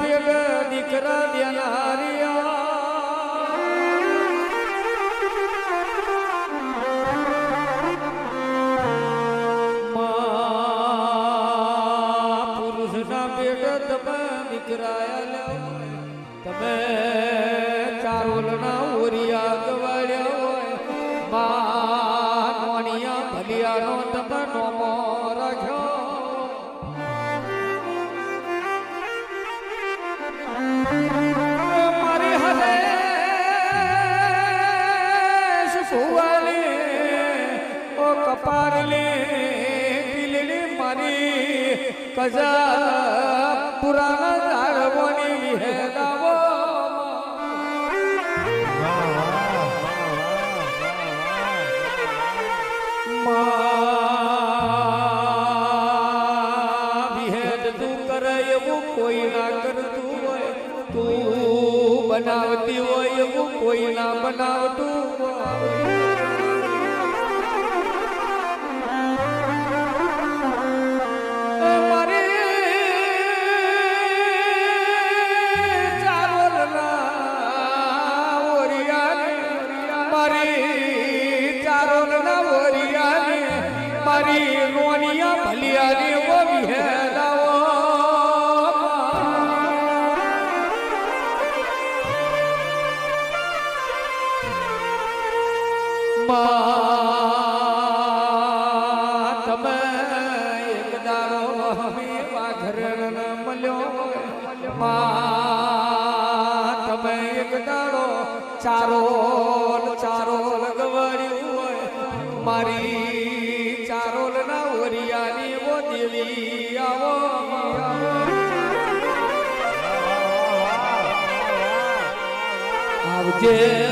ભેગ દીકરા બેનારિયા પુરુષના ભેગ તમે દીકરા તમે ચારોલના ઓરિયા ગવાડ્યા હોય. મા ભલિયાનો તમે નોમો કજા પુરાણા ઝાડવાની વિહેદાવો માં વિહેદ તું કરે એવું કોઈ કરતું હોય. તું બનાવતી હોય એવું કોઈ ના બનાવતું હોય. એક દાડો ચારો ચારો ગવાડ્યું હોય. મારી ચારોલ ના ઓરિયાની ઓ દેવી આવો આવજે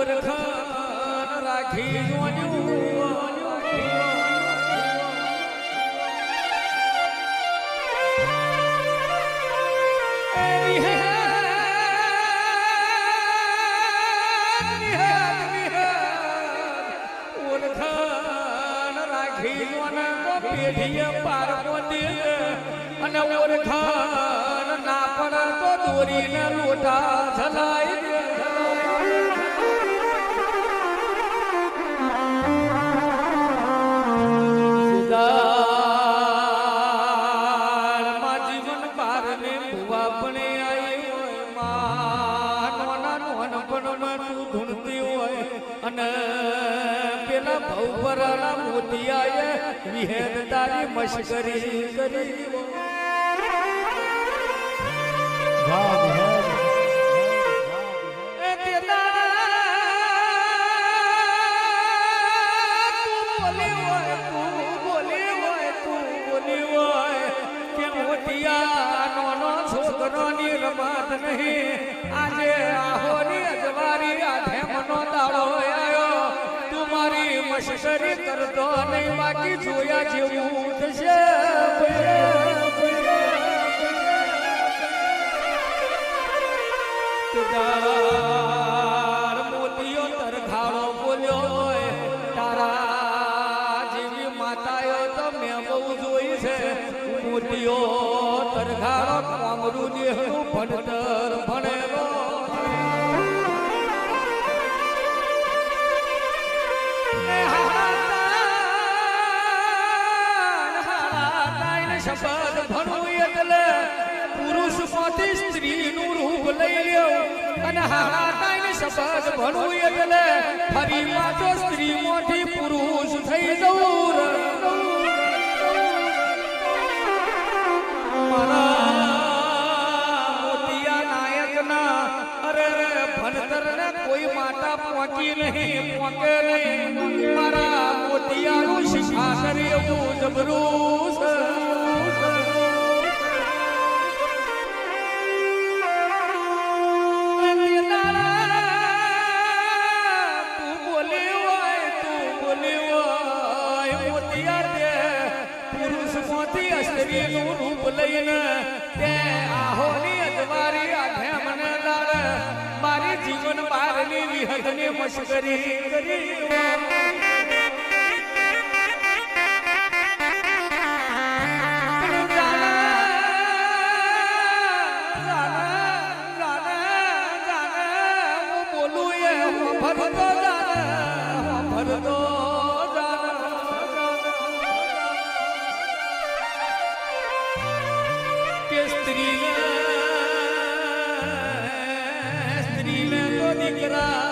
ઓળખાણ રાખી અને ઓળખાણ ના પડે તો દોરીને લોટા છલાઈ પેલા ભવપરાના મોતિયાએ વિહેદ તારી મશ્કરી કરી. વાહ, નહીં બાકી જોયા જેવું થશે? તરખાડો માતાઓ તો મેં બહુ જોઈ છે. મોતીયો તરખાડો કોમરું દેહનું ભણતર ભણેલો હારાતાન ભણું એટલે પુરુષમાંથી સ્ત્રીનું રૂપ લઈ લ્યો. અને હારાતાન શબ્દ ભણું એટલે ફરી પાછો સ્ત્રી માંથી પુરુષ થઈ જવું. કોઈ માતા પહોંચી નહીં નહીં. મારા મોતિયાનું શિખાતર એવું જબરું कोई हद ने मशकरी करी स्त्री में स्त्री में तो निकला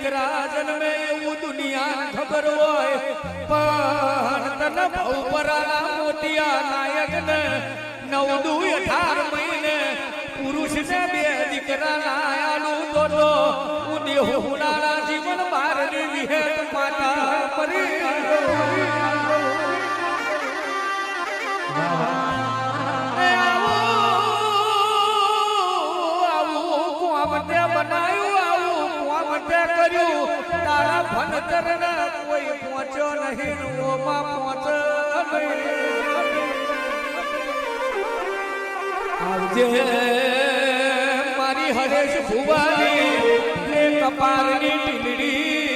દીકરા જન્મે એવું દુનિયા ખબર હોય, પણ તને ભવપરાના મોતિયા નાયકને નવ દુ અઢાર મહિને પુરુષને બે દીકરા નાયાનું તો તો હું દેહુડાના જીવન મારની વિહેત માતા મરી એ કર્યું ભણતર ભણતરને કોઈ પહોંચ્યો નહીં ઓમાં પહોંચ આવજે મારી હરેશ ભુવાની કપાળની ટીલડી